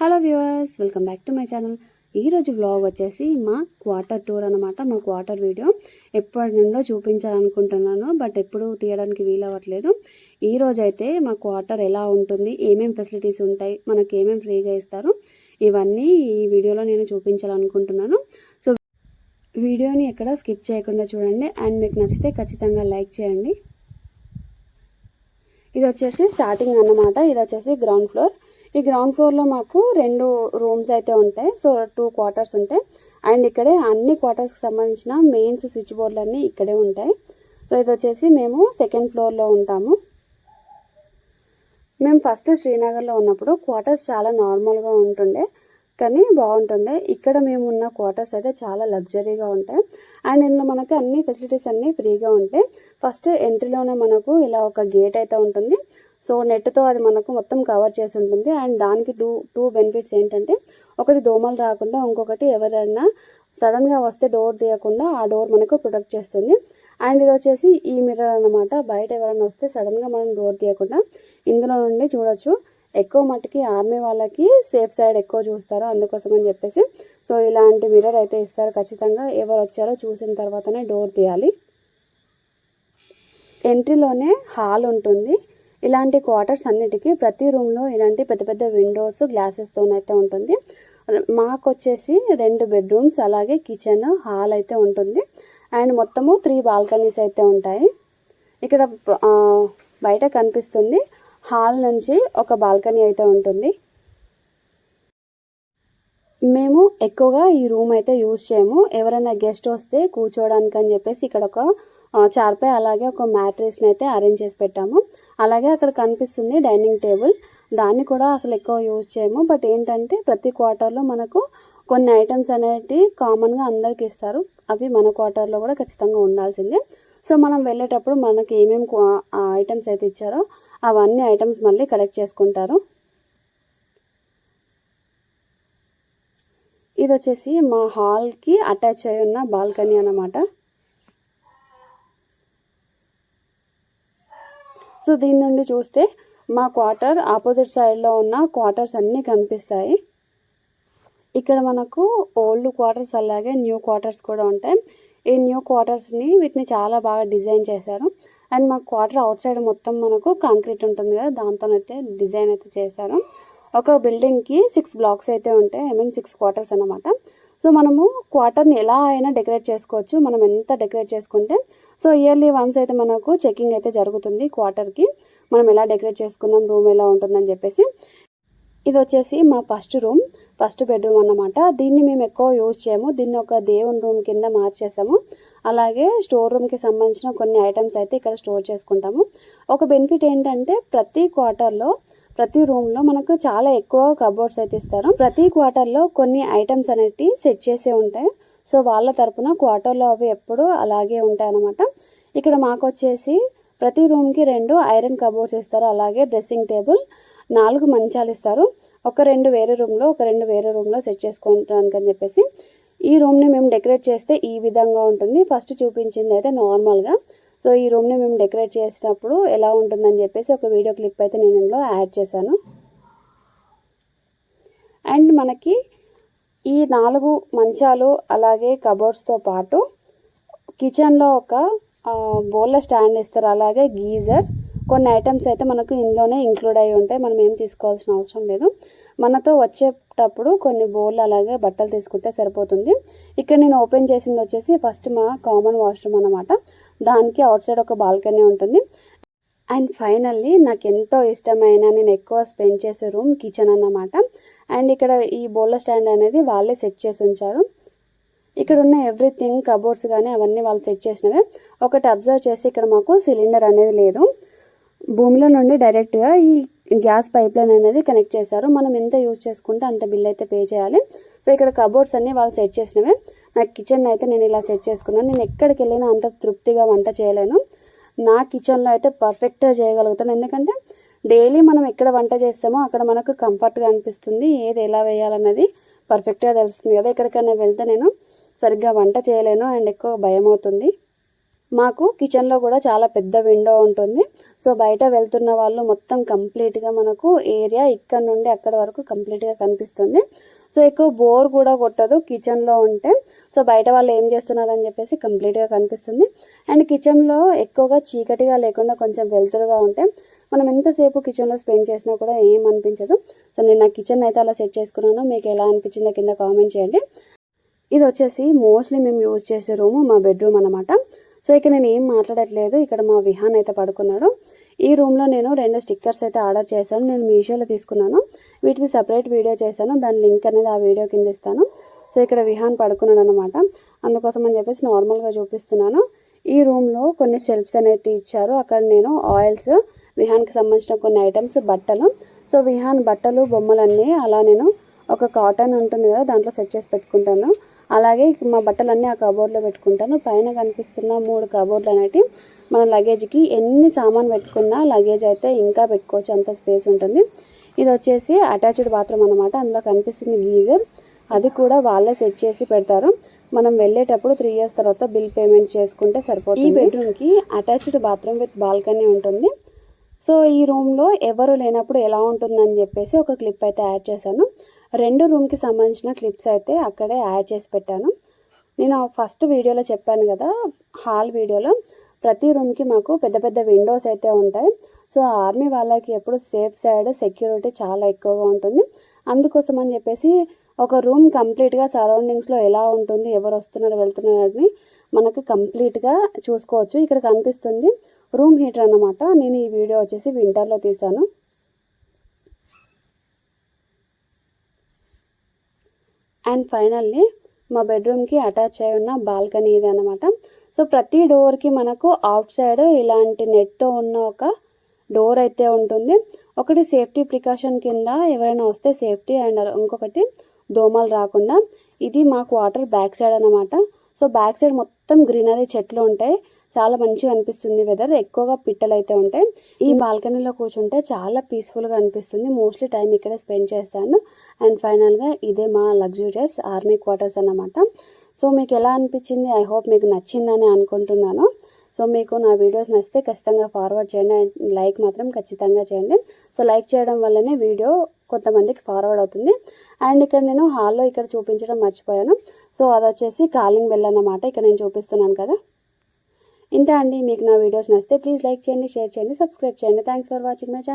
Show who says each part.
Speaker 1: Hello viewers welcome back to my channel ఈరోజు vlog వచ్చేసి మా క్వార్టర్ టూర్ అనమాట మా క్వార్టర్ వీడియో ఎప్పటి నుండో చూపించాలనుకుంటున్నాను బట్ ఎప్పుడు తీయడానికి వీలవ్వట్లేదు. ఈ అయితే మా క్వార్టర్ ఎలా ఉంటుంది ఏమేం ఫెసిలిటీస్ ఉంటాయి మనకి ఏమేమి ఫ్రీగా ఇస్తారు ఇవన్నీ ఈ వీడియోలో నేను చూపించాలనుకుంటున్నాను. సో వీడియోని ఎక్కడ స్కిప్ చేయకుండా చూడండి అండ్ మీకు నచ్చితే ఖచ్చితంగా లైక్ చేయండి. ఇది వచ్చేసి స్టార్టింగ్ అన్నమాట. ఇది వచ్చేసి గ్రౌండ్ ఫ్లోర్ ఈ గ్రౌండ్ ఫ్లోర్లో మాకు రెండు రూమ్స్ అయితే ఉంటాయి. సో టూ క్వార్టర్స్ ఉంటాయి. అండ్ ఇక్కడే అన్ని క్వార్టర్స్కి సంబంధించిన మెయిన్స్ స్విచ్ బోర్డులన్నీ ఇక్కడే ఉంటాయి. సో ఇది వచ్చేసి మేము సెకండ్ ఫ్లోర్లో ఉంటాము. మేము ఫస్ట్ శ్రీనగర్లో ఉన్నప్పుడు క్వార్టర్స్ చాలా నార్మల్గా ఉంటుండే. కానీ బాగుంటుండే. ఇక్కడ మేము ఉన్న క్వార్టర్స్ అయితే చాలా లగ్జరీగా ఉంటాయి. అండ్ ఇందులో మనకి అన్ని ఫెసిలిటీస్ అన్నీ ఫ్రీగా ఉంటాయి ఫస్ట్ ఎంట్రీలోనే మనకు ఇలా ఒక గేట్ అయితే ఉంటుంది. సో నెట్తో అది మనకు మొత్తం కవర్ చేసి ఉంటుంది. అండ్ దానికి టూ టూ బెనిఫిట్స్ ఏంటంటే ఒకటి దోమలు రాకుండా ఇంకొకటి ఎవరైనా సడన్గా వస్తే డోర్ తీయకుండా ఆ డోర్ మనకు ప్రొటెక్ట్ చేస్తుంది. అండ్ ఇది వచ్చేసి ఈ మిర్రర్ అనమాట బయట ఎవరైనా వస్తే సడన్గా మనం డోర్ తీయకుండా ఇందులో నుండి చూడొచ్చు. ఎక్కువ మట్టుకి ఆర్మీ వాళ్ళకి సేఫ్ సైడ్ ఎక్కువ చూస్తారు అందుకోసం అని చెప్పేసి. సో ఇలాంటి మిర్రర్ అయితే ఇస్తారు. ఖచ్చితంగా ఎవరు వచ్చారో చూసిన తర్వాతనే డోర్ తీయాలి. ఎంట్రీలోనే హాల్ ఉంటుంది. ఇలాంటి క్వార్టర్స్ అన్నిటికీ ప్రతి రూమ్లో ఇలాంటి పెద్ద పెద్ద విండోస్ గ్లాసెస్తోనైతే ఉంటుంది. మాకు వచ్చేసి రెండు బెడ్రూమ్స్ అలాగే కిచెన్ హాల్ అయితే ఉంటుంది. అండ్ మొత్తము త్రీ బాల్కనీస్ అయితే ఉంటాయి. ఇక్కడ బయట కనిపిస్తుంది. హాల్ నుంచి ఒక బాల్కనీ అయితే ఉంటుంది. మేము ఎక్కువగా ఈ రూమ్ అయితే యూజ్ చేయము. ఎవరైనా గెస్ట్ వస్తే కూర్చోవడానికి అని చెప్పేసి ఇక్కడ ఒక చార్పై అలాగే ఒక మ్యాట్రెస్ని అయితే అరేంజ్ చేసి పెట్టాము. అలాగే అక్కడ కనిపిస్తుంది డైనింగ్ టేబుల్. దాన్ని కూడా అసలు ఎక్కువ యూజ్ చేయము. బట్ ఏంటంటే ప్రతి క్వార్టర్లో మనకు కొన్ని ఐటమ్స్ అనేటివి కామన్గా అందరికి ఇస్తారు. అవి మన క్వార్టర్లో కూడా ఖచ్చితంగా ఉండాల్సిందే. సో మనం వెళ్ళేటప్పుడు మనకి ఏమేమి ఐటమ్స్ అయితే ఇచ్చారో అవన్నీ ఐటమ్స్ మళ్ళీ కలెక్ట్ చేసుకుంటారు. ఇది వచ్చేసి మా హాల్కి అటాచ్ అయి ఉన్న బాల్కనీ అన్నమాట. సో దీని నుండి చూస్తే మా క్వార్టర్ ఆపోజిట్ సైడ్లో ఉన్న క్వార్టర్స్ అన్నీ కనిపిస్తాయి. ఇక్కడ మనకు ఓల్డ్ క్వార్టర్స్ అలాగే న్యూ క్వార్టర్స్ కూడా ఉంటాయి. ఈ న్యూ క్వార్టర్స్ని వీటిని చాలా బాగా డిజైన్ చేశారు. అండ్ మా క్వార్టర్ అవుట్ సైడ్ మొత్తం మనకు కాంక్రీట్ ఉంటుంది కదా దాంతోనైతే డిజైన్ అయితే చేశారు. ఒక బిల్డింగ్కి సిక్స్ బ్లాక్స్ అయితే ఉంటాయి ఐ మీన్ సిక్స్ క్వార్టర్స్ అనమాట సో మనము క్వార్టర్ని ఎలా అయినా డెకరేట్ చేసుకోవచ్చు మనం ఎంత డెకరేట్ చేసుకుంటే. సో ఇయర్లీ వన్స్ అయితే మనకు చెకింగ్ అయితే జరుగుతుంది క్వార్టర్కి మనం ఎలా డెకరేట్ చేసుకున్నాం రూమ్ ఎలా ఉంటుందని చెప్పేసి. ఇది వచ్చేసి మా ఫస్ట్ రూమ్ ఫస్ట్ బెడ్రూమ్ అన్నమాట. దీన్ని మేము ఎక్కువ యూజ్ చేయము. దీన్ని ఒక దేవుని రూమ్ కింద మార్చేసాము. అలాగే స్టోర్ రూమ్కి సంబంధించిన కొన్ని ఐటమ్స్ అయితే ఇక్కడ స్టోర్ చేసుకుంటాము. ఒక బెనిఫిట్ ఏంటంటే ప్రతి క్వార్టర్లో ప్రతి రూమ్లో మనకు చాలా ఎక్కువ కబోర్డ్స్ అయితే ఇస్తారు. ప్రతి క్వార్టర్లో కొన్ని ఐటమ్స్ అనేవి సెట్ చేసే ఉంటాయి. సో వాళ్ళ తరపున క్వార్టర్లో అవి ఎప్పుడు అలాగే ఉంటాయి అన్నమాట. ఇక్కడ మాకు వచ్చేసి ప్రతి రూమ్కి రెండు ఐరన్ కబోర్డ్స్ ఇస్తారు. అలాగే డ్రెస్సింగ్ టేబుల్ నాలుగు మంచాలు ఇస్తారు. ఒక రెండు వేరే రూమ్లో ఒక రెండు వేరే రూమ్లో సెట్ చేసుకోవడానికి అని చెప్పేసి ఈ రూమ్ని మేము డెకరేట్ చేస్తే ఈ విధంగా ఉంటుంది. ఫస్ట్ చూపించింది అయితే నార్మల్గా. సో ఈ రూమ్ని మేము డెకరేట్ చేసినప్పుడు ఎలా ఉంటుందని చెప్పేసి ఒక వీడియో క్లిప్ అయితే నేను ఇందులో యాడ్ చేశాను. అండ్ మనకి ఈ నాలుగు మంచాలు అలాగే కబోర్డ్స్తో పాటు కిచెన్లో ఒక బోల్ల స్టాండ్ ఇస్తారు. అలాగే గీజర్ కొన్ని ఐటమ్స్ అయితే మనకు ఇందులోనే ఇంక్లూడ్ అయి ఉంటాయి. మనం ఏం తీసుకోవాల్సిన అవసరం లేదు. మనతో వచ్చేటప్పుడు కొన్ని బోర్లు అలాగే బట్టలు తీసుకుంటే సరిపోతుంది. ఇక్కడ నేను ఓపెన్ చేసింది వచ్చేసి ఫస్ట్ మా కామన్ వాష్రూమ్ అనమాట దానికి అవుట్ సైడ్ ఒక బాల్కనీ ఉంటుంది. అండ్ ఫైనల్లీ నాకు ఎంతో ఇష్టమైన నేను ఎక్కువ స్పెండ్ చేసే రూమ్ కిచెన్ అన్నమాట. అండ్ ఇక్కడ ఈ బోల్ల స్టాండ్ అనేది వాళ్ళే సెట్ చేసి ఉంచారు. ఇక్కడ ఉన్న ఎవ్రీథింగ్ కబోర్డ్స్ కానీ అవన్నీ వాళ్ళు సెట్ చేసినవే. ఒకటి అబ్జర్వ్ చేసి ఇక్కడ మాకు సిలిండర్ అనేది లేదు. భూమిలో నుండి డైరెక్ట్గా ఈ గ్యాస్ పైప్ లైన్ అనేది కనెక్ట్ చేశారు. మనం ఎంత యూజ్ చేసుకుంటే అంత బిల్ అయితే పే చేయాలి. సో ఇక్కడ కబోర్డ్స్ అన్నీ వాళ్ళు సెట్ చేసినవే. నా కిచెన్ అయితే నేను ఇలా సెట్ చేసుకున్నాను. నేను ఎక్కడికి వెళ్ళినా అంత తృప్తిగా వంట చేయలేను. నా కిచెన్లో అయితే పర్ఫెక్ట్గా చేయగలుగుతాను. ఎందుకంటే డైలీ మనం ఎక్కడ వంట చేస్తామో అక్కడ మనకు కంఫర్ట్గా అనిపిస్తుంది. ఏది ఎలా వేయాలన్నది పర్ఫెక్ట్గా తెలుస్తుంది కదా. ఎక్కడికైనా వెళ్తే నేను సరిగ్గా వంట చేయలేను అండ్ ఎక్కువ భయం అవుతుంది మాకు కిచెన్లో కూడా చాలా పెద్ద విండో ఉంటుంది. సో బయట వెళ్తున్న వాళ్ళు మొత్తం కంప్లీట్గా మనకు ఏరియా ఇక్కడ నుండి అక్కడ వరకు కంప్లీట్గా కనిపిస్తుంది. సో ఎక్కువ బోర్ కూడా కొట్టదు కిచెన్లో ఉంటే. సో బయట వాళ్ళు ఏం చేస్తున్నారని చెప్పేసి కంప్లీట్గా కనిపిస్తుంది. అండ్ కిచెన్లో ఎక్కువగా చీకటిగా లేకుండా కొంచెం వెలుతురుగా ఉంటే మనం ఎంతసేపు కిచెన్లో స్పెండ్ చేసినా కూడా ఏం అనిపించదు. సో నేను నా కిచెన్ అయితే అలా సెట్ చేసుకున్నాను. మీకు ఎలా అనిపించిందో కింద కామెంట్ చేయండి. ఇది వచ్చేసి మోస్ట్లీ మేము యూజ్ చేసే రూము మా బెడ్రూమ్ అనమాట సో ఇక్కడ నేను ఏం మాట్లాడట్లేదు. ఇక్కడ మా విహాన్ అయితే పడుకున్నాడు. ఈ రూమ్లో నేను రెండు స్టిక్కర్స్ అయితే ఆర్డర్ చేశాను. నేను మీషోలో తీసుకున్నాను. వీటికి సపరేట్ వీడియో చేశాను. దాని లింక్ అనేది ఆ వీడియో కింద ఇస్తాను. సో ఇక్కడ విహాన్ పడుకున్నాడు అనమాట అందుకోసం అని చెప్పేసి నార్మల్గా చూపిస్తున్నాను. ఈ రూమ్లో కొన్ని షెల్ఫ్స్ అనేవి ఇచ్చారు. అక్కడ నేను ఆయిల్స్ విహాన్కి సంబంధించిన కొన్ని ఐటమ్స్ బట్టలు. సో విహాన్ బట్టలు బొమ్మలన్నీ అలా నేను ఒక కాటన్ ఉంటుంది కదా దాంట్లో సెట్ చేసి పెట్టుకుంటాను. అలాగే మా బట్టలన్నీ ఆ కబోర్డ్లో పెట్టుకుంటాను. పైన కనిపిస్తున్న మూడు కబోర్డ్లు అనేవి మన లగేజ్కి ఎన్ని సామాన్ పెట్టుకున్నా లగేజ్ అయితే ఇంకా పెట్టుకోవచ్చు అంత స్పేస్ ఉంటుంది. ఇది వచ్చేసి అటాచ్డ్ బాత్రూమ్ అనమాట అందులో కనిపిస్తుంది గీజర్ అది కూడా వాళ్ళే సెట్ చేసి పెడతారు. మనం వెళ్ళేటప్పుడు త్రీ ఇయర్స్ తర్వాత బిల్ పేమెంట్ చేసుకుంటే సరిపోతుంది. ఈ బెడ్రూమ్కి అటాచ్డ్ బాత్రూమ్ విత్ బాల్కనీ ఉంటుంది. సో ఈ రూమ్లో ఎవరు లేనప్పుడు ఎలా ఉంటుందని చెప్పేసి ఒక క్లిప్ అయితే యాడ్ చేశాను. రెండు రూమ్కి సంబంధించిన క్లిప్స్ అయితే అక్కడే యాడ్ చేసి పెట్టాను. నేను ఫస్ట్ వీడియోలో చెప్పాను కదా హాల్ వీడియోలో ప్రతి రూమ్కి మాకు పెద్ద పెద్ద విండోస్ అయితే ఉంటాయి. సో ఆర్మీ వాళ్ళకి ఎప్పుడు సేఫ్ సైడ్ సెక్యూరిటీ చాలా ఎక్కువగా ఉంటుంది. అందుకోసం అని చెప్పేసి ఒక రూమ్ కంప్లీట్గా సరౌండింగ్స్లో ఎలా ఉంటుంది ఎవరు వస్తున్నారు వెళ్తున్నారు మనకు కంప్లీట్గా చూసుకోవచ్చు. ఇక్కడ కనిపిస్తుంది రూమ్ హీటర్ అన్నమాట. నేను ఈ వీడియో వచ్చేసి వింటర్లో తీసాను. అండ్ ఫైనల్లీ మా బెడ్రూమ్కి అటాచ్ అయి ఉన్న బాల్కనీ ఇది అనమాట సో ప్రతి డోర్కి మనకు అవుట్ సైడ్ ఇలాంటి నెట్తో ఉన్న ఒక డోర్ అయితే ఉంటుంది. ఒకటి సేఫ్టీ ప్రికాషన్ కింద ఎవరైనా వస్తే సేఫ్టీ అండ్ ఇంకొకటి దోమలు రాకుండా. ఇది మాకు వాటర్ బ్యాక్ సైడ్ అనమాట సో బ్యాక్ సైడ్ మొత్తం గ్రీనరీ చెట్లు ఉంటాయి. చాలా మంచిగా అనిపిస్తుంది వెదర్. ఎక్కువగా పిట్టలు అయితే ఉంటాయి. ఈ బాల్కనీలో కూర్చుంటే చాలా పీస్ఫుల్గా అనిపిస్తుంది. మోస్ట్లీ టైం ఇక్కడే స్పెండ్ చేస్తాను. అండ్ ఫైనల్గా ఇదే మా లగ్జూరియస్ ఆర్మీ క్వార్టర్స్ అన్నమాట. సో మీకు ఎలా అనిపించింది? ఐ హోప్ మీకు నచ్చిందని అనుకుంటున్నాను. సో మీకు నా వీడియోస్ నచ్చితే ఖచ్చితంగా ఫార్వర్డ్ చేయండి. లైక్ మాత్రం ఖచ్చితంగా చేయండి. సో లైక్ చేయడం వల్లనే వీడియో కొంతమందికి ఫార్వర్డ్ అవుతుంది. అండ్ ఇక్కడ నేను హాల్లో ఇక్కడ చూపించడం మర్చిపోయాను. సో అది వచ్చేసి కాలింగ్ బెల్ అన్నమాట. ఇక్కడ నేను చూపిస్తున్నాను కదా. ఇంత అండి. మీకు నా వీడియోస్ నచ్చితే ప్లీజ్ లైక్ చేయండి షేర్ చేయండి సబ్స్క్రైబ్ చేయండి. Thanks for watching my channel